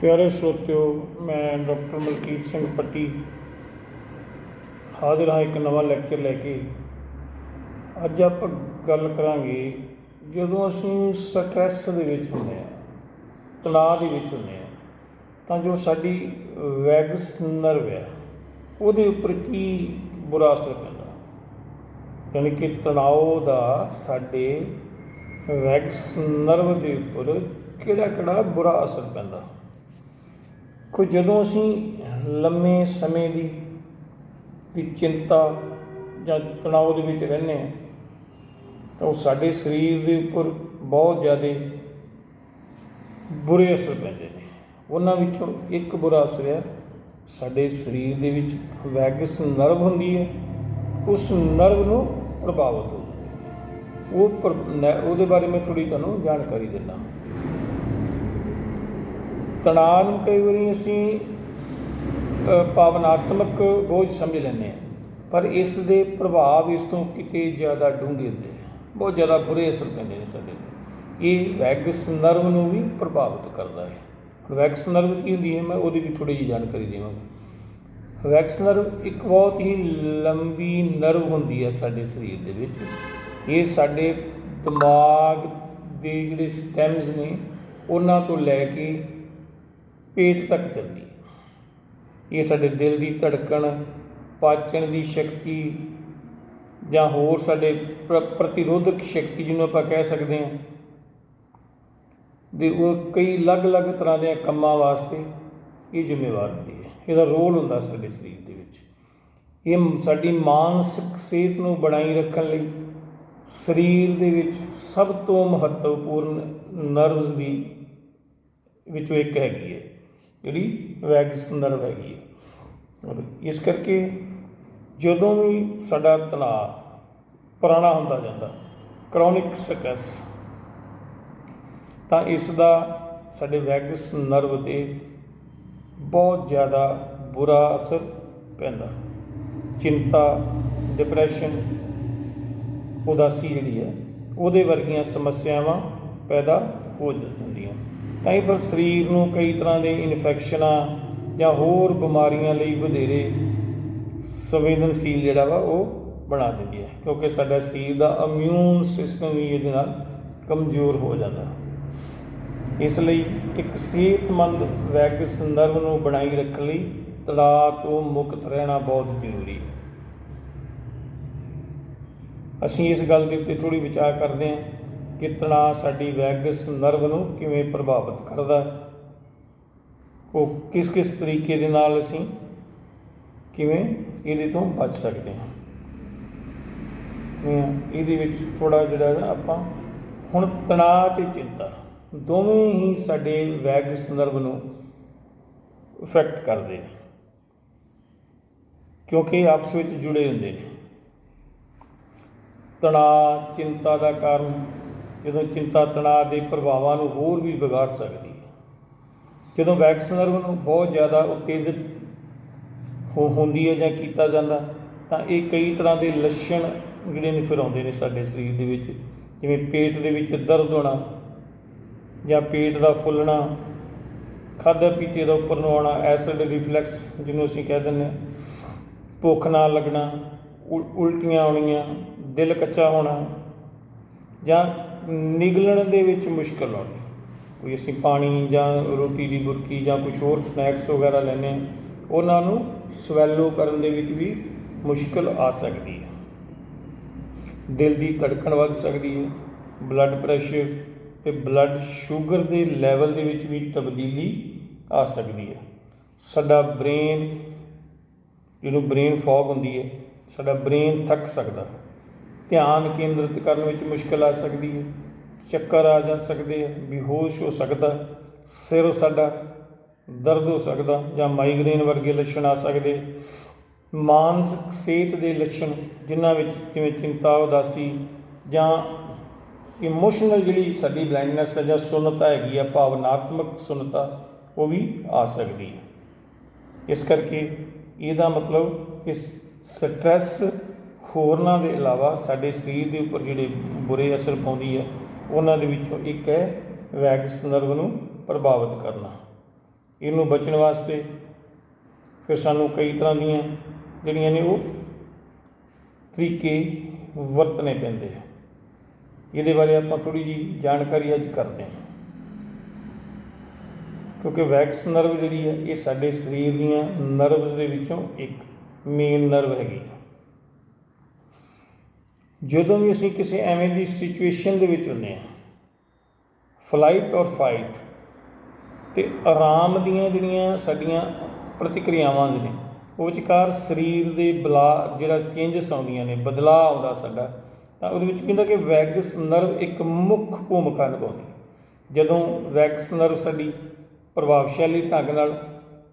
ਪਿਆਰੇ ਸਰੋਤਿਓ, ਮੈਂ ਡਾਕਟਰ ਮਲਕੀਤ ਸਿੰਘ ਪੱਟੀ ਹਾਜ਼ਰ ਹਾਂ ਇੱਕ ਨਵਾਂ ਲੈਕਚਰ ਲੈ ਕੇ। ਅੱਜ ਆਪਾਂ ਗੱਲ ਕਰਾਂਗੇ, ਜਦੋਂ ਅਸੀਂ ਸਟ੍ਰੈਸ ਦੇ ਵਿੱਚ ਹੁੰਦੇ ਹਾਂ, ਤਣਾਅ ਦੇ ਵਿੱਚ ਹੁੰਦੇ ਹਾਂ, ਤਾਂ ਜੋ ਸਾਡੀ ਵੈਗਸ ਨਰਵ ਹੈ ਉਹਦੇ ਉੱਪਰ ਕੀ ਬੁਰਾ ਅਸਰ ਪੈਂਦਾ? ਯਾਨੀ ਕਿ ਤਣਾਅ ਦਾ ਸਾਡੇ ਵੈਗਸ ਨਰਵ ਦੇ ਉੱਪਰ ਕਿਹੜਾ ਕਿਹੜਾ ਬੁਰਾ ਅਸਰ ਪੈਂਦਾ? ਕੋਈ ਜਦੋਂ ਅਸੀਂ ਲੰਮੇ ਸਮੇਂ ਦੀ ਦੀ ਚਿੰਤਾ ਜਾਂ ਤਣਾਅ ਦੇ ਵਿੱਚ ਰਹਿੰਦੇ ਹਾਂ, ਤਾਂ ਉਹ ਸਾਡੇ ਸਰੀਰ ਦੇ ਉੱਪਰ ਬਹੁਤ ਜ਼ਿਆਦਾ ਬੁਰੇ ਅਸਰ ਪੈਂਦੇ ਨੇ। ਉਹਨਾਂ ਵਿੱਚੋਂ ਇੱਕ ਬੁਰਾ ਅਸਰ ਹੈ, ਸਾਡੇ ਸਰੀਰ ਦੇ ਵਿੱਚ ਵੈਗਸ ਨਰਵ ਹੁੰਦੀ ਹੈ, ਉਸ ਨਰਵ ਨੂੰ ਪ੍ਰਭਾਵਿਤ ਹੋ ਉਹ ਪਰ ਉਹਦੇ ਬਾਰੇ ਮੈਂ ਥੋੜੀ ਤੁਹਾਨੂੰ ਜਾਣਕਾਰੀ ਦਿੰਦਾ ਤਣਾਅ ਨੂੰ ਕਈ ਵਾਰੀ ਅਸੀਂ ਭਾਵਨਾਤਮਕ ਬੋਝ ਸਮਝ ਲੈਂਦੇ ਹਾਂ, ਪਰ ਇਸ ਦੇ ਪ੍ਰਭਾਵ ਇਸ ਤੋਂ ਕਿਤੇ ਜ਼ਿਆਦਾ ਡੂੰਘੇ ਹੁੰਦੇ ਆ। ਬਹੁਤ ਜ਼ਿਆਦਾ ਬੁਰੇ ਅਸਰ ਪੈਂਦੇ ਨੇ ਸਾਡੇ ਤੇ। ਇਹ ਵੈਗਸ ਨਰਵ ਨੂੰ ਵੀ ਪ੍ਰਭਾਵਿਤ ਕਰਦਾ ਹੈ। ਵੈਕਸ ਨਰਵ ਕੀ ਹੁੰਦੀ ਹੈ? ਮੈਂ ਉਹਦੀ ਵੀ ਥੋੜੀ ਜਿਹੀ ਜਾਣਕਾਰੀ ਦੇਵਾਂਗਾ। ਵੈਕਸ ਨਰਵ ਇੱਕ ਬਹੁਤ ਹੀ ਲੰਬੀ ਨਰਵ ਹੁੰਦੀ ਹੈ ਸਾਡੇ ਸਰੀਰ ਦੇ ਵਿੱਚ। ਇਹ ਸਾਡੇ ਦਿਮਾਗ ਦੇ ਜਿਹੜੇ ਸਟੈਮਸ ਨੇ, ਉਹਨਾਂ ਤੋਂ ਲੈ ਕੇ ਪੇਟ ਤੱਕ ਚੱਲਦੀ ਹੈ। ਇਹ ਸਾਡੇ ਦਿਲ ਦੀ ਧੜਕਣ ਪਾਚਨ ਦੀ ਸ਼ਕਤੀ ਜਾਂ ਹੋਰ ਸਾਡੇ ਪ੍ਰ- ਪ੍ਰਤੀਰੋਧਕ ਸ਼ਕਤੀ ਜਿਹਨੂੰ ਆਪਾਂ ਕਹਿ ਸਕਦੇ ਹਾਂ, ਦੇ ਉਹ ਕਈ ਅਲੱਗ-ਅਲੱਗ ਤਰ੍ਹਾਂ ਦੇ ਕੰਮਾਂ ਵਾਸਤੇ ਇਹ ਜ਼ਿੰਮੇਵਾਰ ਹੁੰਦੀ ਹੈ। ਇਹਦਾ ਰੋਲ ਹੁੰਦਾ ਸਾਡੇ ਸਰੀਰ ਦੇ ਵਿੱਚ। ਇਹ ਸਾਡੀ ਮਾਨਸਿਕ ਸਿਹਤ ਨੂੰ ਬਣਾਈ ਰੱਖਣ ਲਈ ਸਰੀਰ ਦੇ ਵਿੱਚ ਸਭ ਤੋਂ ਮਹੱਤਵਪੂਰਨ ਨਰਵਸ ਦੀ ਵਿੱਚੋਂ ਇੱਕ ਹੈਗੀ ਹੈ। ਜਿਹੜੀ ਵੈਗਸ ਨਰਵ ਹੈਗੀ ਹੈ। ਔਰ ਇਸ ਕਰਕੇ ਜਦੋਂ ਵੀ ਸਾਡਾ ਤਣਾਅ ਪੁਰਾਣਾ ਹੁੰਦਾ ਜਾਂਦਾ ਕ੍ਰੋਨਿਕ ਸਟ੍ਰੈਸ ਤਾਂ ਇਸ ਦਾ ਸਾਡੇ ਵੈਗਸ ਨਰਵ ਤੇ ਬਹੁਤ ਜ਼ਿਆਦਾ ਬੁਰਾ ਅਸਰ ਪੈਂਦਾ। ਚਿੰਤਾ ਡਿਪਰੈਸ਼ਨ ਉਦਾਸੀ ਜਿਹੜੀ ਹੈ, ਉਹਦੇ ਵਰਗੀਆਂ ਸਮੱਸਿਆਵਾਂ ਪੈਦਾ ਹੋ ਜਾਂਦੀਆਂ। ਤਾਂ ਇਹ ਫਿਰ ਸਰੀਰ ਨੂੰ ਕਈ ਤਰ੍ਹਾਂ ਦੇ ਇਨਫੈਕਸ਼ਨਾਂ ਜਾਂ ਹੋਰ ਬਿਮਾਰੀਆਂ ਲਈ ਵਧੇਰੇ ਸੰਵੇਦਨਸ਼ੀਲ ਜਿਹੜਾ ਵਾ ਉਹ ਬਣਾ ਦਿੰਦੀ ਹੈ, ਕਿਉਂਕਿ ਸਾਡਾ ਸਰੀਰ ਦਾ ਇਮਿਊਨ ਸਿਸਟਮ ਵੀ ਇਹਦੇ ਨਾਲ ਕਮਜ਼ੋਰ ਹੋ ਜਾਂਦਾ। ਇਸ ਲਈ ਇੱਕ ਸਿਹਤਮੰਦ ਵੈਗਸ ਸੰਦਰਭ ਨੂੰ ਬਣਾਈ ਰੱਖਣ ਲਈ ਤਣਾਅ ਤੋਂ ਮੁਕਤ ਰਹਿਣਾ ਬਹੁਤ ਜ਼ਰੂਰੀ ਹੈ। ਅਸੀਂ ਇਸ ਗੱਲ ਦੇ ਉੱਤੇ ਥੋੜੀ ਵਿਚਾਰ ਕਰਦੇ ਹਾਂ। ਕਿ ਤਣਾਅ ਸਾਡੀ ਵੈਗਸ ਨਰਵ ਨੂੰ ਕਿਵੇਂ ਪ੍ਰਭਾਵਿਤ ਕਰਦਾ ਉਹ ਕਿਸ ਕਿਸ ਤਰੀਕੇ ਦੇ ਨਾਲ ਅਸੀਂ ਕਿਵੇਂ ਇਹਦੇ ਤੋਂ ਬਚ ਸਕਦੇ ਹਾਂ? ਇਹਦੇ ਵਿੱਚ ਥੋੜਾ ਜਿਹੜਾ ਨਾ ਆਪਾਂ ਹੁਣ ਤਣਾਅ ਤੇ ਚਿੰਤਾ, ਦੋਵੇਂ ਹੀ ਸਾਡੇ ਵੈਗਸ ਨਰਵ ਨੂੰ ਇਫੈਕਟ ਕਰਦੇ ਨੇ। ਕਿਉਂਕਿ ਆਪਸ ਵਿੱਚ ਜੁੜੇ ਹੁੰਦੇ ਨੇ। ਤਣਾਅ, ਚਿੰਤਾ ਦਾ ਕਾਰਨ ਜਦੋਂ ਚਿੰਤਾ ਤਣਾਅ ਦੇ ਪ੍ਰਭਾਵਾਂ ਨੂੰ ਹੋਰ ਵੀ ਵਿਗਾੜ ਸਕਦੀ ਹੈ। ਜਦੋਂ ਵੈਕਸਨਰ ਨਰਵ ਨੂੰ ਬਹੁਤ ਜ਼ਿਆਦਾ ਉਤੇਜਿਤ ਹੋ, ਹੁੰਦੀ ਹੈ ਜਾਂ ਕੀਤਾ ਜਾਂਦਾ, ਤਾਂ ਇਹ ਕਈ ਤਰ੍ਹਾਂ ਦੇ ਲੱਛਣ ਜਿਹੜੇ ਨੇ ਫਿਰ ਆਉਂਦੇ ਨੇ ਸਾਡੇ ਸਰੀਰ ਦੇ ਵਿੱਚ। ਜਿਵੇਂ ਪੇਟ ਦੇ ਵਿੱਚ ਦਰਦ ਹੋਣਾ ਜਾਂ ਪੇਟ ਦਾ ਫੁੱਲਣਾ, ਖਾਧਾ ਪੀਤੇ ਦਾ ਉੱਪਰ ਨੂੰ ਆਉਣਾ ਐਸਿਡ ਰਿਫਲੈਕਸ ਜਿਹਨੂੰ ਅਸੀਂ ਕਹਿ ਦਿੰਦੇ ਹਾਂ, ਭੁੱਖ ਨਾ ਲੱਗਣਾ ਉਲ- ਉਲਟੀਆਂ ਆਉਣੀਆਂ, ਦਿਲ ਕੱਚਾ ਹੋਣਾ ਜਾਂ ਨਿਗਲਣ ਦੇ ਵਿੱਚ ਮੁਸ਼ਕਲ ਆਉਣੀ ਕੋਈ ਅਸੀਂ ਪਾਣੀ ਜਾਂ ਰੋਟੀ ਦੀ ਬੁਰਕੀ ਜਾਂ ਕੁਝ ਹੋਰ ਸਨੈਕਸ ਵਗੈਰਾ ਲੈਂਦੇ ਹਾਂ, ਉਹਨਾਂ ਨੂੰ ਸਵੈਲੋ ਕਰਨ ਦੇ ਵਿੱਚ ਵੀ ਮੁਸ਼ਕਲ ਆ ਸਕਦੀ ਹੈ। ਦਿਲ ਦੀ ਧੜਕਣ ਵੱਧ ਸਕਦੀ ਹੈ ਬਲੱਡ ਪ੍ਰੈਸ਼ਰ ਤੇ ਬਲੱਡ ਸ਼ੂਗਰ ਦੇ ਲੈਵਲ ਦੇ ਵਿੱਚ ਵੀ ਤਬਦੀਲੀ ਆ ਸਕਦੀ ਹੈ। ਸਾਡਾ ਬ੍ਰੇਨ ਜਿਹਨੂੰ ਬ੍ਰੇਨ ਫੌਗ ਹੁੰਦੀ ਹੈ, ਸਾਡਾ ਬ੍ਰੇਨ ਥੱਕ ਸਕਦਾ ਧਿਆਨ ਕੇਂਦਰਿਤ ਕਰਨ ਵਿੱਚ ਮੁਸ਼ਕਲ ਆ ਸਕਦੀ ਹੈ। ਚੱਕਰ ਆ ਜਾ ਸਕਦੇ ਆ ਬੇਹੋਸ਼ ਹੋ ਸਕਦਾ, ਸਿਰ ਸਾਡਾ ਦਰਦ ਹੋ ਸਕਦਾ ਜਾਂ ਮਾਈਗ੍ਰੇਨ ਵਰਗੇ ਲੱਛਣ ਆ ਸਕਦੇ। ਮਾਨਸਿਕ ਸਿਹਤ ਦੇ ਲੱਛਣ ਜਿਨ੍ਹਾਂ ਵਿੱਚ ਜਿਵੇਂ ਚਿੰਤਾ, ਉਦਾਸੀ ਜਾਂ ਇਮੋਸ਼ਨਲ ਜਿਹੜੀ ਸਾਡੀ ਬਲਾਈਂਡਨੈਸ ਹੈ ਜਾਂ ਸੁਨਤਾ ਹੈਗੀ ਆ, ਭਾਵਨਾਤਮਕ ਸੁਨਤਾ, ਉਹ ਵੀ ਆ ਸਕਦੀ ਹੈ ਇਸ ਕਰਕੇ ਇਹਦਾ ਮਤਲਬ ਇਸ ਸਟ੍ਰੈਸ ਹੋਰਨਾਂ ਦੇ ਇਲਾਵਾ ਸਾਡੇ ਸਰੀਰ ਦੇ ਉੱਪਰ ਜਿਹੜੇ ਬੁਰੇ ਅਸਰ ਪਾਉਂਦੀ ਹੈ ਉਹਨਾਂ ਦੇ ਵਿੱਚੋਂ ਇੱਕ ਹੈ ਵੈਗਸ ਨਰਵ ਨੂੰ ਪ੍ਰਭਾਵਿਤ ਕਰਨਾ। ਇਹਨੂੰ ਬਚਣ ਵਾਸਤੇ ਫਿਰ ਸਾਨੂੰ ਕਈ ਤਰ੍ਹਾਂ ਦੀਆਂ ਜਿਹੜੀਆਂ ਨੇ ਉਹ ਤਰੀਕੇ ਵਰਤਣੇ ਪੈਂਦੇ ਆ। ਇਹਦੇ ਬਾਰੇ ਆਪਾਂ ਥੋੜੀ ਜੀ ਜਾਣਕਾਰੀ ਅੱਜ ਕਰਦੇ ਹਾਂ। ਕਿਉਂਕਿ ਵੈਕਸ ਨਰਵ ਜਿਹੜੀ ਹੈ, ਇਹ ਸਾਡੇ ਸਰੀਰ ਦੀਆਂ ਨਰਵਸ ਦੇ ਵਿੱਚੋਂ ਇੱਕ ਮੇਨ ਨਰਵ ਹੈਗੀ। ਜਦੋਂ ਵੀ ਅਸੀਂ ਕਿਸੇ ਐਵੇਂ ਦੀ ਸਿਚੁਏਸ਼ਨ ਦੇ ਵਿੱਚ ਹੁੰਦੇ ਹਾਂ ਫਲਾਈਟ ਔਰ ਫਾਈਟ ਤੇ ਆਰਾਮ ਦੀਆਂ ਜਿਹੜੀਆਂ ਸਾਡੀਆਂ ਪ੍ਰਤੀਕਿਰਿਆਵਾਂ ਨੇ ਉਹ ਵਿਚਕਾਰ ਸਰੀਰ ਦੇ ਬਲਾ ਜਿਹੜਾ ਚੇਂਜਸ ਆਉਂਦੀਆਂ ਨੇ, ਬਦਲਾਅ ਆਉਂਦਾ ਸਾਡਾ, ਤਾਂ ਉਹਦੇ ਵਿੱਚ ਕਹਿੰਦਾ ਕਿ ਵੈਗਸ ਨਰਵ ਇੱਕ ਮੁੱਖ ਭੂਮਿਕਾ ਨਿਭਾਉਂਦੀ ਜਦੋਂ ਵੈਗਸ ਨਰਵ ਸਾਡੀ ਪ੍ਰਭਾਵਸ਼ਾਲੀ ਢੰਗ ਨਾਲ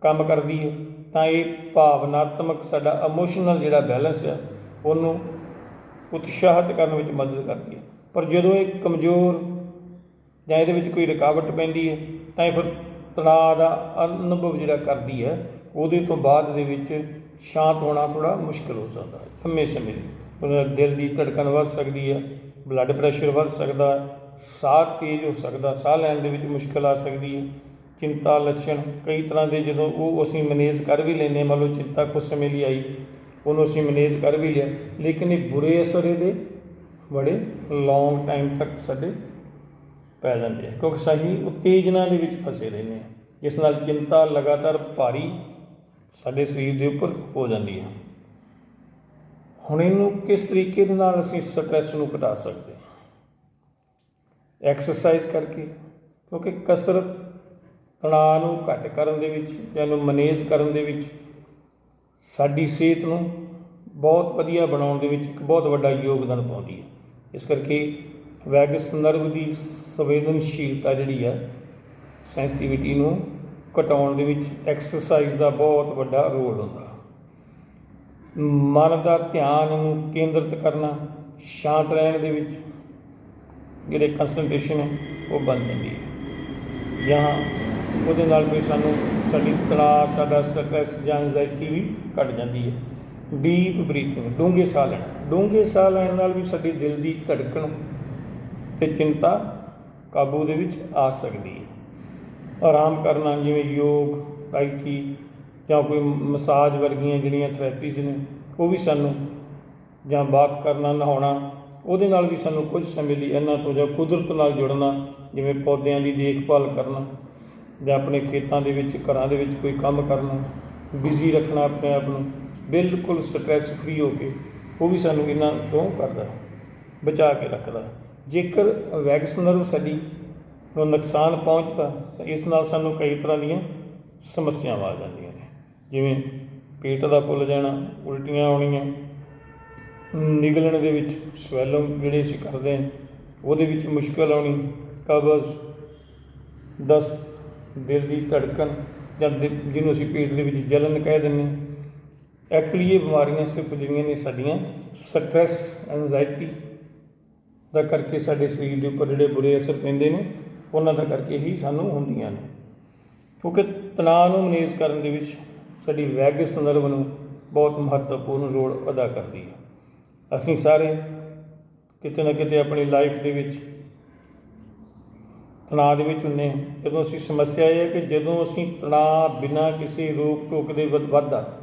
ਕੰਮ ਕਰਦੀ ਹੈ, ਤਾਂ ਇਹ ਭਾਵਨਾਤਮਕ ਸਾਡਾ ਇਮੋਸ਼ਨਲ ਜਿਹੜਾ ਬੈਲੈਂਸ ਹੈ ਉਹਨੂੰ ਉਤਸ਼ਾਹਿਤ ਕਰਨ ਵਿੱਚ ਮਦਦ ਕਰਦੀ ਹੈ। ਪਰ ਜਦੋਂ ਇਹ ਕਮਜ਼ੋਰ ਜਾਂ ਇਹਦੇ ਵਿੱਚ ਕੋਈ ਰੁਕਾਵਟ ਪੈਂਦੀ ਹੈ, ਤਾਂ ਇਹ ਫਿਰ ਤਣਾਅ ਦਾ ਅਨੁਭਵ ਜਿਹੜਾ ਕਰਦੀ ਹੈ, ਉਹਦੇ ਤੋਂ ਬਾਅਦ ਦੇ ਵਿੱਚ ਸ਼ਾਂਤ ਹੋਣਾ ਥੋੜਾ ਮੁਸ਼ਕਲ ਹੋ ਜਾਂਦਾ ਹੈ। ਲੰਮੇ ਸਮੇਂ ਲਈ ਦਿਲ ਦੀ ਧੜਕਣ ਵੱਧ ਸਕਦੀ ਹੈ ਬਲੱਡ ਪ੍ਰੈਸ਼ਰ ਵੱਧ ਸਕਦਾ ਸਾਹ ਤੇਜ਼ ਹੋ ਸਕਦਾ, ਸਾਹ ਲੈਣ ਦੇ ਵਿੱਚ ਮੁਸ਼ਕਲ ਆ ਸਕਦੀ ਹੈ। ਚਿੰਤਾ, ਲੱਛਣ ਕਈ ਤਰ੍ਹਾਂ ਦੇ ਜਦੋਂ ਉਹ ਅਸੀਂ ਮੈਨੇਜ ਕਰ ਵੀ ਲੈਂਦੇ ਮੰਨ ਲਓ ਚਿੰਤਾ ਕੁਝ ਸਮੇਂ ਲਈ ਆਈ ਉਹਨੂੰ ਅਸੀਂ ਮੈਨੇਜ ਕਰ ਵੀ ਲਿਆ। ਲੇਕਿਨ ਇਹ ਬੁਰੇ ਅਸਰ ਇਹਦੇ ਬੜੇ ਲੌਂਗ ਟਾਈਮ ਤੱਕ ਸਾਡੇ ਪੈ ਜਾਂਦੇ ਆ। ਕਿਉਂਕਿ ਸਹੀ ਉਤੇਜਨਾ ਦੇ ਵਿੱਚ ਫਸੇ ਰਹਿੰਦੇ ਆ। ਜਿਸ ਨਾਲ ਚਿੰਤਾ ਲਗਾਤਾਰ ਭਾਰੀ ਸਾਡੇ ਸਰੀਰ ਦੇ ਉੱਪਰ ਹੋ ਜਾਂਦੀ ਹੈ ਹੁਣ ਇਹਨੂੰ ਕਿਸ ਤਰੀਕੇ ਦੇ ਨਾਲ ਅਸੀਂ ਸਟ੍ਰੈਸ ਨੂੰ ਘਟਾ ਸਕਦੇ ਹਾਂ? ਐਕਸਰਸਾਈਜ਼ ਕਰਕੇ। ਕਿਉਂਕਿ ਕਸਰਤ ਤਣਾਅ ਨੂੰ ਘੱਟ ਕਰਨ ਦੇ ਵਿੱਚ ਜਾਂ ਇਹਨੂੰ ਮੈਨੇਜ ਕਰਨ ਦੇ ਵਿੱਚ ਸਾਡੀ ਸਿਹਤ ਨੂੰ ਬਹੁਤ ਵਧੀਆ ਬਣਾਉਣ ਦੇ ਵਿੱਚ ਇੱਕ ਬਹੁਤ ਵੱਡਾ ਯੋਗਦਾਨ ਪਾਉਂਦੀ ਹੈ। ਇਸ ਕਰਕੇ ਵੈਗਸ ਨਰਵ ਦੀ ਸੰਵੇਦਨਸ਼ੀਲਤਾ ਜਿਹੜੀ ਹੈ ਸੈਂਸਿਟੀਵਿਟੀ ਨੂੰ ਘਟਾਉਣ ਦੇ ਵਿੱਚ ਐਕਸਰਸਾਈਜ਼ ਦਾ ਬਹੁਤ ਵੱਡਾ ਰੋਲ ਹੁੰਦਾ। ਮਨ ਦਾ ਧਿਆਨ ਨੂੰ ਕੇਂਦਰਿਤ ਕਰਨਾ, ਸ਼ਾਂਤ ਰਹਿਣ ਦੇ ਵਿੱਚ ਜਿਹੜੇ ਕਨਸੈਂਟਰੇਸ਼ਨ ਹੈ, ਉਹ ਬਣ ਜਾਂਦੀ ਹੈ। ਜਾਂ ਉਹਦੇ ਨਾਲ ਵੀ ਸਾਨੂੰ ਸਾਡੀ ਤਣਾਅ ਸਾਡਾ ਸਟ੍ਰੈਸ ਜਾਂ ਐਂਜ਼ਾਈਟੀ ਵੀ ਘਟ ਜਾਂਦੀ ਹੈ। ਡੀਪ ਬਰੀਥਿੰਗ ਡੂੰਘੇ ਸਾਹ ਲੈਣਾ। ਡੂੰਘੇ ਸਾਹ ਲੈਣ ਨਾਲ ਵੀ ਸਾਡੇ ਦਿਲ ਦੀ ਧੜਕਣ ਤੇ ਚਿੰਤਾ ਕਾਬੂ ਦੇ ਵਿੱਚ ਆ ਸਕਦੀ ਹੈ। ਆਰਾਮ ਕਰਨਾ ਜਿਵੇਂ ਯੋਗ ਟਾਈ ਚੀ ਜਾਂ ਕੋਈ ਮਸਾਜ ਵਰਗੀਆਂ ਜਿਹੜੀਆਂ ਥੈਰੇਪੀਜ਼ ਨੇ, ਉਹ ਵੀ ਸਾਨੂੰ ਜਾਂ ਬਾਤ ਕਰਨਾ, ਨਹਾਉਣਾ, ਉਹਦੇ ਨਾਲ ਵੀ ਸਾਨੂੰ ਕੁਝ ਸਮੇਂ ਲਈ ਇਹਨਾਂ ਤੋਂ ਜਾਂ ਕੁਦਰਤ ਨਾਲ ਜੁੜਨਾ, ਜਿਵੇਂ ਪੌਦਿਆਂ ਦੀ ਦੇਖਭਾਲ ਕਰਨਾ ਜਾਂ ਆਪਣੇ ਖੇਤਾਂ ਦੇ ਵਿੱਚ, ਘਰਾਂ ਦੇ ਵਿੱਚ ਕੋਈ ਕੰਮ ਕਰਨਾ, ਬਿਜ਼ੀ ਰੱਖਣਾ ਆਪਣੇ ਆਪ ਨੂੰ, ਬਿਲਕੁਲ ਸਟ੍ਰੈਸ ਫ੍ਰੀ ਹੋ ਕੇ, ਉਹ ਵੀ ਸਾਨੂੰ ਇਹਨਾਂ ਤੋਂ ਕਰਦਾ ਬਚਾ ਕੇ ਰੱਖਦਾ ਜੇਕਰ ਵੈਗਸ ਨਰਵ ਸਾਡੀ ਨੂੰ ਨੁਕਸਾਨ ਪਹੁੰਚਦਾ, ਤਾਂ ਇਸ ਨਾਲ ਸਾਨੂੰ ਕਈ ਤਰ੍ਹਾਂ ਦੀਆਂ ਸਮੱਸਿਆਵਾਂ ਆ ਜਾਂਦੀਆਂ ਨੇ। ਜਿਵੇਂ ਪੇਟ ਦਾ ਫੁੱਲ ਜਾਣਾ, ਉਲਟੀਆਂ ਆਉਣੀਆਂ, ਨਿਗਲਣ ਦੇ ਵਿੱਚ ਸਵੈਲਮ ਜਿਹੜੇ ਅਸੀਂ ਕਰਦੇ ਹਾਂ, ਉਹਦੇ ਵਿੱਚ ਮੁਸ਼ਕਲ ਆਉਣੀ, ਕਬਜ਼, ਦਸਤ ਦਿਲ ਦੀ ਧੜਕਣ ਜਾਂ ਜਿਹਨੂੰ ਅਸੀਂ ਪੇਟ ਦੇ ਵਿੱਚ ਜਲਨ ਕਹਿ ਦਿੰਦੇ ਹਾਂ। ਐਕਚੁਅਲੀ ਇਹ ਬਿਮਾਰੀਆਂ ਸਿਰਫ ਜਿਹੜੀਆਂ ਨੇ ਸਾਡੀਆਂ ਸਟ੍ਰੈਸ ਐਂਜਾਇਟੀ ਦਾ ਕਰਕੇ ਸਾਡੇ ਸਰੀਰ ਦੇ ਉੱਪਰ ਜਿਹੜੇ ਬੁਰੇ ਅਸਰ ਪੈਂਦੇ ਨੇ, ਉਹਨਾਂ ਦਾ ਕਰਕੇ ਹੀ ਸਾਨੂੰ ਹੁੰਦੀਆਂ ਨੇ। ਕਿਉਂਕਿ ਤਣਾਅ ਨੂੰ ਮੈਨੇਜ ਕਰਨ ਦੇ ਵਿੱਚ ਸਾਡੀ ਵੈਗਸ ਨਰਵ ਨੂੰ ਬਹੁਤ ਮਹੱਤਵਪੂਰਨ ਰੋਲ ਅਦਾ ਕਰਦੀ ਹੈ। ਅਸੀਂ ਸਾਰੇ ਕਿਤੇ ਨਾ ਕਿਤੇ ਆਪਣੀ ਲਾਈਫ ਦੇ ਵਿੱਚ ਤਣਾਅ ਦੇ ਵਿੱਚ ਹੁੰਨੇ ਹਾਂ। ਜਦੋਂ ਅਸੀਂ ਸਮੱਸਿਆ ਇਹ ਹੈ ਕਿ ਜਦੋਂ ਅਸੀਂ ਤਣਾਅ ਬਿਨਾਂ ਕਿਸੇ ਰੋਕ ਟੋਕ ਦੇ ਵੱਧ- ਵੱਧਦਾ,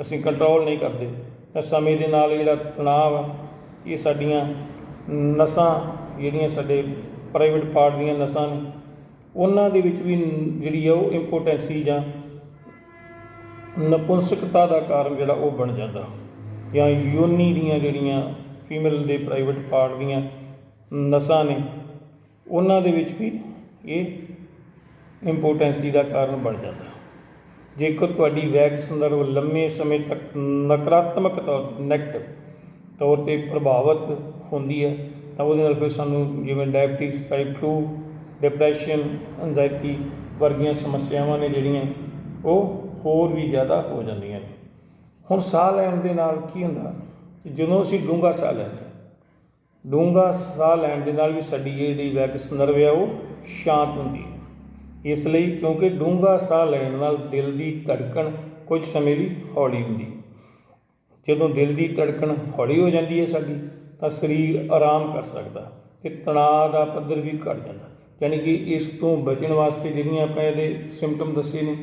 ਅਸੀਂ ਕੰਟਰੋਲ ਨਹੀਂ ਕਰਦੇ, ਤਾਂ ਸਮੇਂ ਦੇ ਨਾਲ ਜਿਹੜਾ ਤਣਾਅ ਆ ਇਹ ਸਾਡੀਆਂ ਨਸਾਂ ਜਿਹੜੀਆਂ ਸਾਡੇ ਪ੍ਰਾਈਵੇਟ ਪਾਰਟ ਦੀਆਂ ਨਸਾਂ ਨੇ, ਉਹਨਾਂ ਦੇ ਵਿੱਚ ਵੀ ਜਿਹੜੀ ਆ ਉਹ ਇੰਪੋਟੈਂਸੀ ਜਾਂ ਨਪੁੰਸਕਤਾ ਦਾ ਕਾਰਨ ਜਿਹੜਾ ਉਹ ਬਣ ਜਾਂਦਾ। ਜਾਂ ਯੋਨੀ ਦੀਆਂ ਜਿਹੜੀਆਂ ਫੀਮੇਲ ਦੇ ਪ੍ਰਾਈਵੇਟ ਪਾਰਟ ਦੀਆਂ ਨਸਾਂ ਨੇ ਉਹਨਾਂ ਦੇ ਵਿੱਚ ਵੀ ਇਹ ਇੰਪੋਰਟੈਂਸੀ ਦਾ ਕਾਰਨ ਬਣ ਜਾਂਦਾ। ਜੇਕਰ ਤੁਹਾਡੀ ਵੈਕਸ ਨਰਵ ਲੰਮੇ ਸਮੇਂ ਤੱਕ ਨਕਾਰਾਤਮਕ ਤੌਰ ਨੈਗੇਟਿਵ ਤੌਰ ਤੇ ਪ੍ਰਭਾਵਿਤ ਹੁੰਦੀ ਹੈ, ਤਾਂ ਉਹਦੇ ਨਾਲ ਫਿਰ ਸਾਨੂੰ ਜਿਵੇਂ ਡਾਇਬਟੀਜ਼ ਟਾਈਪ 2 ਡਿਪਰੈਸ਼ਨ ਐਂਜ਼ਾਈਟੀ ਵਰਗੀਆਂ ਸਮੱਸਿਆਵਾਂ ਨੇ ਜਿਹੜੀਆਂ ਉਹ ਹੋਰ ਵੀ ਜ਼ਿਆਦਾ ਹੋ ਜਾਂਦੀਆਂ ਨੇ। ਹੁਣ ਸਾਹ ਲੈਣ ਦੇ ਨਾਲ ਕੀ ਹੁੰਦਾ? ਜਦੋਂ ਅਸੀਂ ਡੂੰਘਾ ਸਾਹ ਲੈਂਦੇ ਡੂੰਘਾ ਸਾਹ ਲੈਣ ਦੇ ਨਾਲ ਵੀ ਸਾਡੀ ਜਿਹੜੀ ਵੈਗਸ ਨਰਵ ਹੈ ਉਹ ਸ਼ਾਂਤ ਹੁੰਦੀ ਹੈ। ਇਸ ਲਈ ਕਿਉਂਕਿ ਡੂੰਘਾ ਸਾਹ ਲੈਣ ਨਾਲ ਦਿਲ ਦੀ ਧੜਕਣ ਕੁਝ ਸਮੇਂ ਲਈ ਹੌਲੀ ਹੁੰਦੀ ਹੈ। ਜਦੋਂ ਦਿਲ ਦੀ ਧੜਕਣ ਹੌਲੀ ਹੋ ਜਾਂਦੀ ਹੈ ਸਾਡੀ, ਤਾਂ ਸਰੀਰ ਆਰਾਮ ਕਰ ਸਕਦਾ ਤੇ ਤਣਾਅ ਦਾ ਪੱਧਰ ਵੀ ਘਟ ਜਾਂਦਾ ਯਾਨੀ ਕਿ ਇਸ ਤੋਂ ਬਚਣ ਵਾਸਤੇ ਜਿਹੜੀਆਂ ਆਪਾਂ ਇਹਦੇ ਸਿੰਪਟਮ ਦੱਸੇ ਨੇ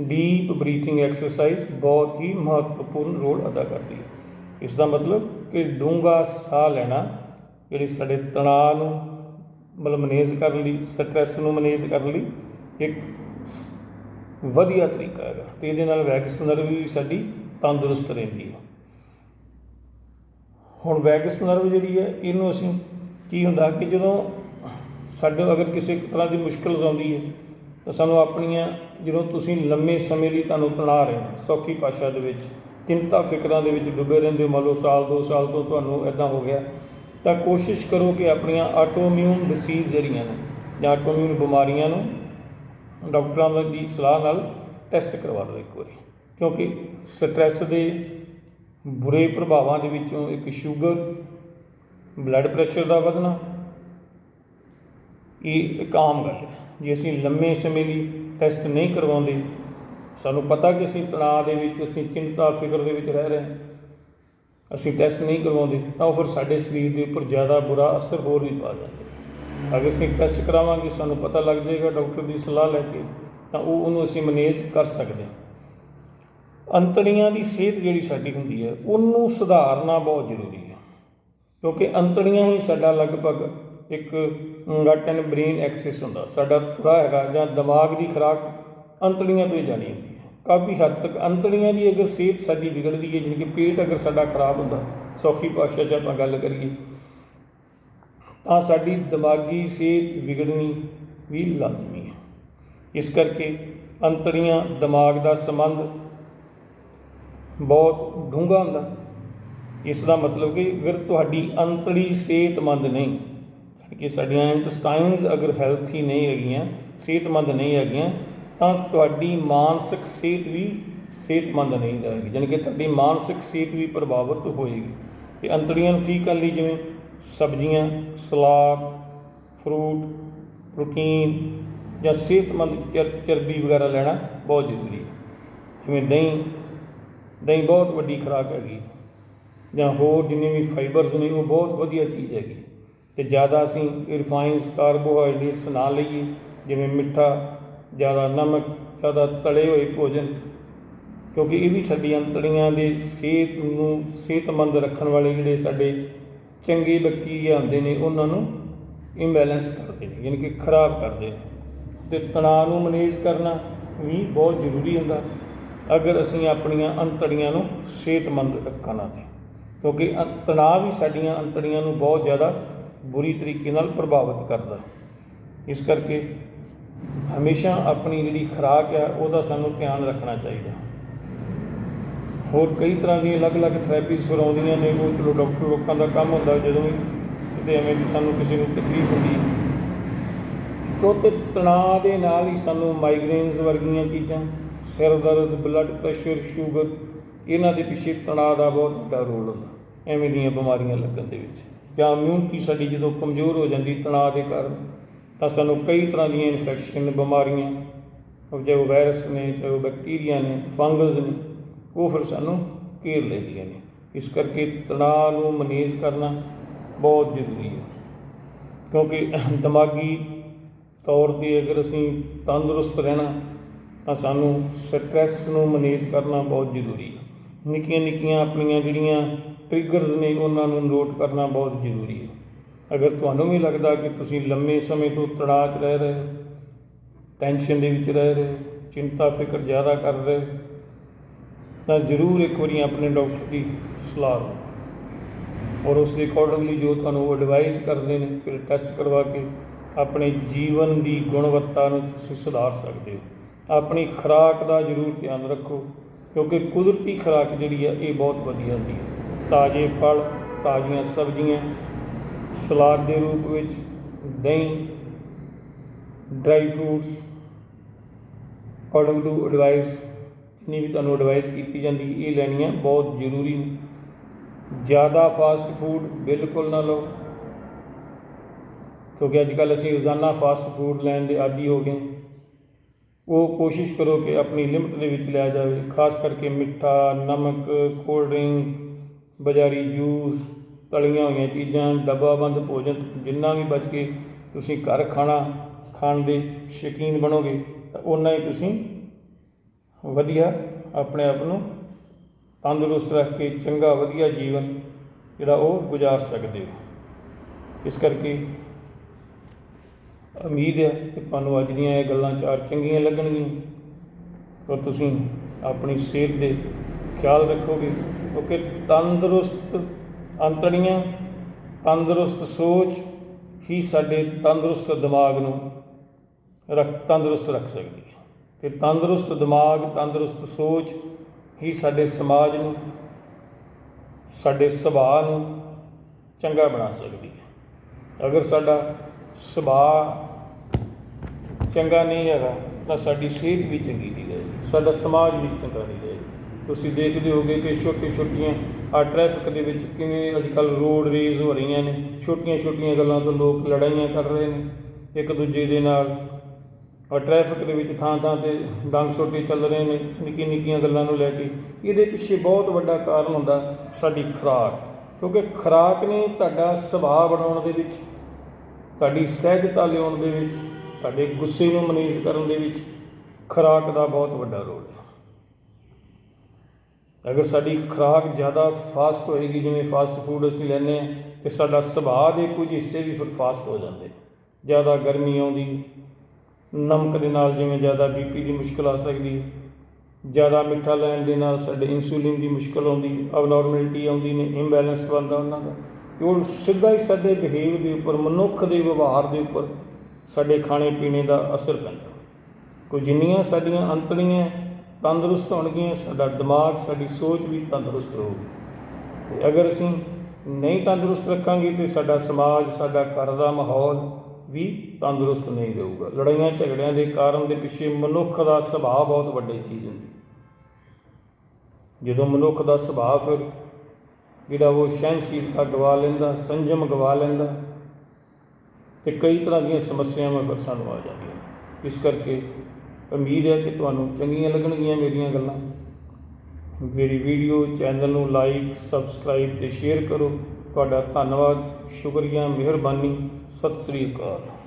ਡੀਪ ਬਰੀਥਿੰਗ ਐਕਸਰਸਾਈਜ਼ ਬਹੁਤ ਹੀ ਮਹੱਤਵਪੂਰਨ ਰੋਲ ਅਦਾ ਕਰਦੀ ਹੈ। ਇਸ ਦਾ ਮਤਲਬ ਕਿ ਡੂੰਘਾ ਸਾਹ ਲੈਣਾ ਜਿਹੜੀ ਸਾਡੇ ਤਣਾਅ ਨੂੰ ਮਤਲਬ ਮੈਨੇਜ ਕਰਨ ਲਈ ਸਟ੍ਰੈਸ ਨੂੰ ਮੈਨੇਜ ਕਰਨ ਲਈ ਇੱਕ ਵਧੀਆ ਤਰੀਕਾ ਹੈਗਾ ਤੇ ਇਹਦੇ ਨਾਲ ਵੈਕਸਨਰ ਨਰਵ ਵੀ ਸਾਡੀ ਤੰਦਰੁਸਤ ਰਹਿੰਦੀ ਹੈ ਹੁਣ ਵੈਗਸ ਨਰਵ ਜਿਹੜੀ ਹੈ ਇਹਨੂੰ ਅਸੀਂ ਕੀ ਹੁੰਦਾ ਕਿ ਜਦੋਂ ਸਾਡੇ ਅਗਰ ਕਿਸੇ ਤਰ੍ਹਾਂ ਦੀ ਮੁਸ਼ਕਲ ਆਉਂਦੀ ਹੈ ਤਾਂ ਸਾਨੂੰ ਆਪਣੀਆਂ ਜਦੋਂ ਤੁਸੀਂ ਲੰਮੇ ਸਮੇਂ ਲਈ ਤੁਹਾਨੂੰ ਤਣਾਅ ਰਹਿਣਾ ਸੌਖੀ ਭਾਸ਼ਾ ਦੇ ਵਿੱਚ, ਚਿੰਤਾ ਫਿਕਰਾਂ ਦੇ ਵਿੱਚ ਡੁੱਬੇ ਰਹਿੰਦੇ ਹੋ, ਮੰਨ ਲਓ ਸਾਲ, ਦੋ ਸਾਲ ਤੋਂ ਤੁਹਾਨੂੰ ਇਦਾਂ ਹੋ ਗਿਆ ਤਾਂ ਕੋਸ਼ਿਸ਼ ਕਰੋ ਕਿ ਆਪਣੀਆਂ ਆਟੋਇਮਿਊਨ ਡਿਸੀਜ਼ ਜਿਹੜੀਆਂ ਨੇ ਜਾਂ ਆਟੋਇਮਿਊਨ ਬਿਮਾਰੀਆਂ ਨੂੰ ਡਾਕਟਰਾਂ ਦੀ ਸਲਾਹ ਨਾਲ ਟੈਸਟ ਕਰਵਾ ਲਓ ਇੱਕ ਵਾਰੀ। ਕਿਉਂਕਿ ਸਟ੍ਰੈਸ ਦੇ ਬੁਰੇ ਪ੍ਰਭਾਵਾਂ ਦੇ ਵਿੱਚੋਂ ਇੱਕ ਸ਼ੂਗਰ ਬਲੱਡ ਪ੍ਰੈਸ਼ਰ ਦਾ ਵਧਣਾ, ਇਹ ਇੱਕ ਆਮ ਗੱਲ ਹੈ। ਜੇ ਅਸੀਂ ਲੰਮੇ ਸਮੇਂ ਲਈ ਟੈਸਟ ਨਹੀਂ ਕਰਵਾਉਂਦੇ, ਸਾਨੂੰ ਪਤਾ ਕਿ ਅਸੀਂ ਤਣਾਅ ਦੇ ਵਿੱਚ, ਅਸੀਂ ਚਿੰਤਾ, ਫਿਕਰ ਦੇ ਵਿੱਚ ਰਹਿ ਰਹੇ ਹਾਂ। ਅਸੀਂ ਟੈਸਟ ਨਹੀਂ ਕਰਵਾਉਂਦੇ, ਤਾਂ ਉਹ ਫਿਰ ਸਾਡੇ ਸਰੀਰ ਦੇ ਉੱਪਰ ਜ਼ਿਆਦਾ ਬੁਰਾ ਅਸਰ ਹੋਰ ਵੀ ਪਾ ਜਾਂਦਾ। ਅਗਰ ਅਸੀਂ ਟੈਸਟ ਕਰਾਵਾਂਗੇ, ਸਾਨੂੰ ਪਤਾ ਲੱਗ ਜਾਏਗਾ ਡਾਕਟਰ ਦੀ ਸਲਾਹ ਲੈ ਕੇ, ਤਾਂ ਉਹ, ਉਹਨੂੰ ਅਸੀਂ ਮੈਨੇਜ ਕਰ ਸਕਦੇ ਹਾਂ। ਅੰਤੜੀਆਂ ਦੀ ਸਿਹਤ ਜਿਹੜੀ ਸਾਡੀ ਹੁੰਦੀ ਹੈ, ਉਹਨੂੰ ਸੁਧਾਰਨਾ ਬਹੁਤ ਜ਼ਰੂਰੀ ਹੈ। ਕਿਉਂਕਿ ਅੰਤੜੀਆਂ ਹੀ ਸਾਡਾ ਲਗਭਗ ਇੱਕ ਗਟ ਐਂਡ ਬ੍ਰੇਨ ਐਕਸੈਸ ਹੁੰਦਾ। ਸਾਡਾ ਤੁਰਾ ਹੈਗਾ ਜਾਂ ਦਿਮਾਗ ਦੀ ਖੁਰਾਕ ਅੰਤੜੀਆਂ ਤੋਂ ਹੀ ਜਾਣੀ ਹੁੰਦੀ ਕਾਫੀ ਹੱਦ ਤੱਕ ਅੰਤੜੀਆਂ ਦੀ ਅਗਰ ਸਿਹਤ ਸਾਡੀ ਵਿਗੜਦੀ ਹੈ ਜਿਵੇਂ ਕਿ ਪੇਟ ਅਗਰ ਸਾਡਾ ਖਰਾਬ ਹੁੰਦਾ, ਸੌਖੀ ਭਾਸ਼ਾ 'ਚ ਆਪਾਂ ਗੱਲ ਕਰੀਏ, ਤਾਂ ਸਾਡੀ ਦਿਮਾਗੀ ਸਿਹਤ ਵਿਗੜਨੀ ਵੀ ਲਾਜ਼ਮੀ ਹੈ। ਇਸ ਕਰਕੇ ਅੰਤੜੀਆਂ ਦਿਮਾਗ ਦਾ ਸੰਬੰਧ ਬਹੁਤ ਡੂੰਘਾ ਹੁੰਦਾ। ਇਸ ਦਾ ਮਤਲਬ ਕਿ ਅਗਰ ਤੁਹਾਡੀ ਅੰਤੜੀ ਸਿਹਤਮੰਦ ਨਹੀਂ ਕਿ ਸਾਡੀਆਂ ਇੰਟਸਟਾਈਨਸ ਅਗਰ ਹੈਲਥੀ ਨਹੀਂ ਹੈਗੀਆਂ, ਸਿਹਤਮੰਦ ਨਹੀਂ ਹੈਗੀਆਂ ਤਾਂ ਤੁਹਾਡੀ ਮਾਨਸਿਕ ਸਿਹਤ ਵੀ ਸਿਹਤਮੰਦ ਨਹੀਂ ਰਹੇਗੀ ਯਾਨੀ ਕਿ ਤੁਹਾਡੀ ਮਾਨਸਿਕ ਸਿਹਤ ਵੀ ਪ੍ਰਭਾਵਿਤ ਹੋਏਗੀ। ਤੇ ਅੰਤੜੀਆਂ ਨੂੰ ਠੀਕ ਕਰਨ ਲਈ ਜਿਵੇਂ ਸਬਜ਼ੀਆਂ, ਸਲਾਦ, ਫਰੂਟ, ਪ੍ਰੋਟੀਨ ਜਾਂ ਸਿਹਤਮੰਦ ਚਰ- ਚਰਬੀ ਵਗੈਰਾ ਲੈਣਾ ਬਹੁਤ ਜ਼ਰੂਰੀ ਹੈ। ਜਿਵੇਂ ਦਹੀਂ ਦਹੀਂ ਬਹੁਤ ਵੱਡੀ ਖੁਰਾਕ ਹੈਗੀ ਜਾਂ ਹੋਰ ਜਿੰਨੇ ਵੀ ਫਾਈਬਰਸ ਨੇ, ਉਹ ਬਹੁਤ ਵਧੀਆ ਚੀਜ਼ ਹੈਗੀ ਤੇ ਜ਼ਿਆਦਾ ਅਸੀਂ ਰਿਫਾਈਨਸ, ਕਾਰਬੋਹਾਈਡਰੇਟਸ ਨਾ ਲਈਏ, ਜਿਵੇਂ ਮਿੱਠਾ ਜ਼ਿਆਦਾ ਨਮਕ, ਜ਼ਿਆਦਾ ਤਲੇ ਹੋਏ ਭੋਜਨ, ਕਿਉਂਕਿ ਇਹ ਵੀ ਸਾਡੀ ਅੰਤੜੀਆਂ ਦੇ ਸਿਹਤ ਨੂੰ ਸਿਹਤਮੰਦ ਰੱਖਣ ਵਾਲੇ ਜਿਹੜੇ ਸਾਡੇ ਚੰਗੇ ਬੈਕਟੀਰੀਆ ਹੁੰਦੇ ਨੇ, ਉਹਨਾਂ ਨੂੰ ਇੰਬੈਲੈਂਸ ਕਰਦੇ ਨੇ, ਯਾਨੀ ਕਿ ਖਰਾਬ ਕਰਦੇ ਨੇ। ਤੇ ਤਣਾਅ ਨੂੰ ਮੈਨੇਜ ਕਰਨਾ ਵੀ ਬਹੁਤ ਜ਼ਰੂਰੀ ਹੁੰਦਾ, ਅਗਰ ਅਸੀਂ ਆਪਣੀਆਂ ਅੰਤੜੀਆਂ ਨੂੰ ਸਿਹਤਮੰਦ ਰੱਖਣਾ ਤੇ। ਕਿਉਂਕਿ ਤਣਾਅ ਵੀ ਸਾਡੀਆਂ ਅੰਤੜੀਆਂ ਨੂੰ ਬਹੁਤ ਜ਼ਿਆਦਾ ਬੁਰੀ ਤਰੀਕੇ ਨਾਲ ਪ੍ਰਭਾਵਿਤ ਕਰਦਾ। ਇਸ ਕਰਕੇ ਹਮੇਸ਼ਾ ਆਪਣੀ ਜਿਹੜੀ ਖੁਰਾਕ ਆ ਉਹਦਾ ਸਾਨੂੰ ਧਿਆਨ ਰੱਖਣਾ ਚਾਹੀਦਾ। ਹੋਰ ਕਈ ਤਰ੍ਹਾਂ ਦੀਆਂ ਅਲੱਗ-ਅਲੱਗ ਥੈਰੇਪੀਜ਼ ਫਿਰ ਆਉਂਦੀਆਂ ਨੇ, ਉਹ ਚਲੋ ਡਾਕਟਰ ਲੋਕਾਂ ਦਾ ਕੰਮ ਹੁੰਦਾ, ਜਦੋਂ ਵੀ ਕਿਤੇ ਐਵੇਂ ਦੀ ਸਾਨੂੰ ਕਿਸੇ ਨੂੰ ਤਕਲੀਫ ਹੁੰਦੀ। ਹੈ ਕਿਉਂਕਿ ਤਣਾਅ ਦੇ ਨਾਲ ਹੀ ਸਾਨੂੰ ਮਾਈਗਰੇਨਸ ਵਰਗੀਆਂ ਚੀਜ਼ਾਂ, ਸਿਰ ਦਰਦ ਬਲੱਡ ਪ੍ਰੈਸ਼ਰ ਸ਼ੂਗਰ ਇਹਨਾਂ ਦੇ ਪਿੱਛੇ ਤਣਾਅ ਦਾ ਬਹੁਤ ਵੱਡਾ ਰੋਲ ਹੁੰਦਾ, ਐਵੇਂ ਦੀਆਂ ਬਿਮਾਰੀਆਂ ਲੱਗਣ ਦੇ ਵਿੱਚ। ਜਾਂ ਇਮਿਊਨਿਟੀ ਸਾਡੀ ਜਦੋਂ ਕਮਜ਼ੋਰ ਹੋ ਜਾਂਦੀ, ਤਣਾਅ ਦੇ ਕਾਰਨ। ਤਾਂ ਸਾਨੂੰ ਕਈ ਤਰ੍ਹਾਂ ਦੀਆਂ ਇਨਫੈਕਸ਼ਨ ਬਿਮਾਰੀਆਂ, ਉਹ ਚਾਹੇ ਉਹ ਵਾਇਰਸ ਨੇ ਚਾਹੇ ਉਹ ਬੈਕਟੀਰੀਆ ਨੇ ਫੰਗਸ ਨੇ, ਉਹ ਫਿਰ ਸਾਨੂੰ ਘੇਰ ਲੈਂਦੀਆਂ ਨੇ। ਇਸ ਕਰਕੇ ਤਣਾਅ ਨੂੰ ਮੈਨੇਜ ਕਰਨਾ ਬਹੁਤ ਜ਼ਰੂਰੀ ਹੈ। ਕਿਉਂਕਿ ਦਿਮਾਗੀ ਤੌਰ ਤੇ ਅਗਰ ਅਸੀਂ ਤੰਦਰੁਸਤ ਰਹਿਣਾ, ਤਾਂ ਸਾਨੂੰ ਸਟ੍ਰੈਸ ਨੂੰ ਮੈਨੇਜ ਕਰਨਾ ਬਹੁਤ ਜ਼ਰੂਰੀ ਹੈ। ਨਿੱਕੀਆਂ ਨਿੱਕੀਆਂ ਆਪਣੀਆਂ ਜਿਹੜੀਆਂ ਟ੍ਰਿਗਰਸ ਨੇ, ਉਹਨਾਂ ਨੂੰ ਨੋਟ ਕਰਨਾ ਬਹੁਤ ਜ਼ਰੂਰੀ ਹੈ। ਅਗਰ ਤੁਹਾਨੂੰ ਵੀ ਲੱਗਦਾ ਕਿ ਤੁਸੀਂ ਲੰਮੇ ਸਮੇਂ ਤੋਂ ਤਣਾਅ 'ਚ ਰਹਿ ਰਹੇ ਹੋ ਟੈਨਸ਼ਨ ਦੇ ਵਿੱਚ ਰਹਿ ਰਹੇ ਹੋ, ਚਿੰਤਾ, ਫਿਕਰ ਜ਼ਿਆਦਾ ਕਰ ਰਹੇ ਹੋ, ਤਾਂ ਜ਼ਰੂਰ ਇੱਕ ਵਾਰੀ ਆਪਣੇ ਡਾਕਟਰ ਦੀ ਸਲਾਹ ਲਓ। ਔਰ ਉਸ ਦੇ ਅਕੋਰਡਿੰਗਲੀ ਜੋ ਤੁਹਾਨੂੰ ਉਹ ਐਡਵਾਈਸ ਕਰਦੇ ਨੇ, ਫਿਰ ਟੈਸਟ ਕਰਵਾ ਕੇ ਆਪਣੇ ਜੀਵਨ ਦੀ ਗੁਣਵੱਤਾ ਨੂੰ ਤੁਸੀਂ ਸੁਧਾਰ ਸਕਦੇ ਹੋ। ਆਪਣੀ ਖੁਰਾਕ ਦਾ ਜ਼ਰੂਰ ਧਿਆਨ ਰੱਖੋ, ਕਿਉਂਕਿ ਕੁਦਰਤੀ ਖੁਰਾਕ ਜਿਹੜੀ ਆ, ਇਹ ਬਹੁਤ ਵਧੀਆ ਹੁੰਦੀ ਹੈ। ਤਾਜ਼ੇ ਫਲ, ਤਾਜ਼ੀਆਂ ਸਬਜ਼ੀਆਂ ਸਲਾਦ ਦੇ ਰੂਪ ਵਿੱਚ ਦਹੀਂ dry fruits according to advice ਜਿੰਨੀ ਵੀ ਤੁਹਾਨੂੰ ਐਡਵਾਈਸ ਕੀਤੀ ਜਾਂਦੀ, ਇਹ ਲੈਣੀਆਂ ਬਹੁਤ ਜ਼ਰੂਰੀ ਨੇ। ਜ਼ਿਆਦਾ ਫਾਸਟ ਫੂਡ ਬਿਲਕੁਲ ਨਾ ਲਓ, ਕਿਉਂਕਿ ਅੱਜ ਕੱਲ੍ਹ ਅਸੀਂ ਰੋਜ਼ਾਨਾ ਫਾਸਟ ਫੂਡ ਲੈਣ ਦੇ ਆਦੀ ਹੋ ਗਏ ਉਹ ਕੋਸ਼ਿਸ਼ ਕਰੋ ਕਿ ਆਪਣੀ ਲਿਮਟ ਦੇ ਵਿੱਚ ਲਿਆ ਜਾਵੇ, ਖਾਸ ਕਰਕੇ ਮਿੱਠਾ, ਨਮਕ ਕੋਲਡ ਡਰਿੰਕ ਬਜ਼ਾਰੀ ਜੂਸ ਤਲੀਆਂ ਹੋਈਆਂ ਚੀਜ਼ਾਂ, ਡੱਬਾਬੰਦ ਭੋਜਨ ਜਿੰਨਾ ਵੀ ਬਚ ਕੇ ਤੁਸੀਂ ਘਰ ਖਾਣਾ ਖਾਣ ਦੇ ਸ਼ੌਕੀਨ ਬਣੋਗੇ, ਤਾਂ ਓਨਾ ਹੀ ਤੁਸੀਂ ਵਧੀਆ ਆਪਣੇ ਆਪ ਨੂੰ ਤੰਦਰੁਸਤ ਰੱਖ ਕੇ ਚੰਗਾ ਵਧੀਆ ਜੀਵਨ ਜਿਹੜਾ ਉਹ ਗੁਜ਼ਾਰ ਸਕਦੇ ਹੋ। ਇਸ ਕਰਕੇ ਉਮੀਦ ਹੈ ਕਿ ਤੁਹਾਨੂੰ ਅੱਜ ਦੀਆਂ ਇਹ ਗੱਲਾਂ ਚਾਰ ਚੰਗੀਆਂ ਲੱਗਣਗੀਆਂ, ਪਰ ਤੁਸੀਂ ਆਪਣੀ ਸਿਹਤ ਦੇ ਖਿਆਲ ਰੱਖੋਗੇ, ਕਿਉਂਕਿ ਤੰਦਰੁਸਤ ਅੰਤੜੀਆਂ, ਤੰਦਰੁਸਤ ਸੋਚ ਹੀ ਸਾਡੇ ਤੰਦਰੁਸਤ ਦਿਮਾਗ ਨੂੰ ਰੱਖ, ਤੰਦਰੁਸਤ ਰੱਖ ਸਕਦੀ ਹੈ। ਤੇ ਤੰਦਰੁਸਤ ਦਿਮਾਗ, ਤੰਦਰੁਸਤ ਸੋਚ ਹੀ ਸਾਡੇ ਸਮਾਜ ਨੂੰ, ਸਾਡੇ ਸੁਭਾਅ ਨੂੰ ਚੰਗਾ ਬਣਾ ਸਕਦੀ ਹੈ। ਅਗਰ ਸਾਡਾ ਸੁਭਾਅ ਚੰਗਾ ਨਹੀਂ ਹੈਗਾ, ਤਾਂ ਸਾਡੀ ਸਿਹਤ ਵੀ ਚੰਗੀ ਨਹੀਂ ਰਹੇਗੀ, ਸਾਡਾ ਸਮਾਜ ਵੀ ਚੰਗਾ ਨਹੀਂ ਰਹੇਗਾ। ਤੁਸੀਂ ਦੇਖਦੇ ਹੋਗੇ ਕਿ ਛੋਟੇ ਛੋਟੀਆਂ ਆ ਟ੍ਰੈਫਿਕ ਦੇ ਵਿੱਚ ਕਿਵੇਂ ਅੱਜ ਕੱਲ ਰੋਡ ਰੇਜ਼ ਹੋ ਰਹੀਆਂ ਨੇ। ਛੋਟੀਆਂ ਛੋਟੀਆਂ ਗੱਲਾਂ ਤੋਂ ਲੋਕ ਲੜਾਈਆਂ ਕਰ ਰਹੇ ਨੇ ਇੱਕ ਦੂਜੇ ਦੇ ਨਾਲ। ਔਰ ਟ੍ਰੈਫਿਕ ਦੇ ਵਿੱਚ ਥਾਂ ਥਾਂ ਤੇ ਡੰਗ ਸੋਟੇ ਚੱਲ ਰਹੇ ਨੇ ਨਿੱਕੀ ਨਿੱਕੀਆਂ ਗੱਲਾਂ ਨੂੰ ਲੈ ਕੇ। ਇਹਦੇ ਪਿੱਛੇ ਬਹੁਤ ਵੱਡਾ ਕਾਰਨ ਹੁੰਦਾ ਸਾਡੀ ਖੁਰਾਕ। ਕਿਉਂਕਿ ਖੁਰਾਕ ਨੇ ਤੁਹਾਡਾ ਸੁਭਾਅ ਬਣਾਉਣ ਦੇ ਵਿੱਚ, ਤੁਹਾਡੀ ਸਹਿਜਤਾ ਲਿਆਉਣ ਦੇ ਵਿੱਚ, ਤੁਹਾਡੇ ਗੁੱਸੇ ਨੂੰ ਮਨੇਜ ਕਰਨ ਦੇ ਵਿੱਚ ਖੁਰਾਕ ਦਾ ਬਹੁਤ ਵੱਡਾ ਰੋਲ ਹੈ। ਅਗਰ ਸਾਡੀ ਖੁਰਾਕ ਜ਼ਿਆਦਾ ਫਾਸਟ ਹੋਏਗੀ, ਜਿਵੇਂ ਫਾਸਟ ਫੂਡ ਅਸੀਂ ਲੈਂਦੇ ਹਾਂ, ਤੇ ਸਾਡਾ ਸੁਭਾਅ ਦੇ ਕੁਝ ਹਿੱਸੇ ਵੀ ਫਿਰ ਫਾਸਟ ਹੋ ਜਾਂਦੇ। ਜ਼ਿਆਦਾ ਗਰਮੀ ਆਉਂਦੀ, ਨਮਕ ਦੇ ਨਾਲ ਜਿਵੇਂ ਜ਼ਿਆਦਾ ਬੀਪੀ ਦੀ ਮੁਸ਼ਕਲ ਆ ਸਕਦੀ, ਜ਼ਿਆਦਾ ਮਿੱਠਾ ਲੈਣ ਦੇ ਨਾਲ ਸਾਡੇ ਇਨਸੂਲਿਨ ਦੀ ਮੁਸ਼ਕਲ ਆਉਂਦੀ ਅਬਨੋਰਮੈਲਿਟੀ ਆਉਂਦੀ ਨੇ ਇੰਬੈਲੈਂਸ ਬਣਦਾ ਉਹਨਾਂ ਦਾ। ਉਹ ਸਿੱਧਾ ਹੀ ਸਾਡੇ ਬਿਹੇਵ ਦੇ ਉੱਪਰ, ਮਨੁੱਖ ਦੇ ਵਿਵਹਾਰ ਦੇ ਉੱਪਰ ਸਾਡੇ ਖਾਣੇ ਪੀਣੇ ਦਾ ਅਸਰ ਪੈਂਦਾ। ਕੋਈ ਜਿੰਨੀਆਂ ਸਾਡੀਆਂ ਅੰਤੜੀਆਂ ਤੰਦਰੁਸਤ ਹੋਣਗੀਆਂ, ਸਾਡਾ ਦਿਮਾਗ, ਸਾਡੀ ਸੋਚ ਵੀ ਤੰਦਰੁਸਤ ਰਹੂਗੀ। ਤੇ ਅਗਰ ਅਸੀਂ ਨਹੀਂ ਤੰਦਰੁਸਤ ਰੱਖਾਂਗੇ ਤੇ ਸਾਡਾ ਸਮਾਜ, ਸਾਡਾ ਘਰ ਦਾ ਮਾਹੌਲ ਵੀ ਤੰਦਰੁਸਤ ਨਹੀਂ ਰਹੂਗਾ। ਲੜਾਈਆਂ, ਝਗੜਿਆਂ ਦੇ ਕਾਰਨ ਦੇ ਪਿੱਛੇ ਮਨੁੱਖ ਦਾ ਸੁਭਾਅ ਬਹੁਤ ਵੱਡੀ ਚੀਜ਼ ਹੁੰਦੀ ਜਦੋਂ ਮਨੁੱਖ ਦਾ ਸੁਭਾਅ ਫਿਰ ਜਿਹੜਾ ਉਹ ਸਹਿਨਸ਼ੀਲਤਾ ਗਵਾ ਲੈਂਦਾ, ਸੰਜਮ ਗਵਾ ਲੈਂਦਾ, ਤੇ ਕਈ ਤਰ੍ਹਾਂ ਦੀਆਂ ਸਮੱਸਿਆਵਾਂ ਫਿਰ ਸਾਨੂੰ ਆ ਜਾਂਦੀਆਂ ਇਸ ਕਰਕੇ ਉਮੀਦ ਹੈ ਕਿ ਤੁਹਾਨੂੰ ਚੰਗੀਆਂ ਲੱਗਣਗੀਆਂ ਮੇਰੀਆਂ ਗੱਲਾਂ। ਮੇਰੀ ਵੀਡੀਓ, ਚੈਨਲ ਨੂੰ ਲਾਈਕ ਸਬਸਕ੍ਰਾਈਬ ਤੇ ਸ਼ੇਅਰ ਕਰੋ। ਤੁਹਾਡਾ ਧੰਨਵਾਦ, ਸ਼ੁਕਰੀਆ, ਮਿਹਰਬਾਨੀ। ਸਤਿ ਸ੍ਰੀ ਅਕਾਲ।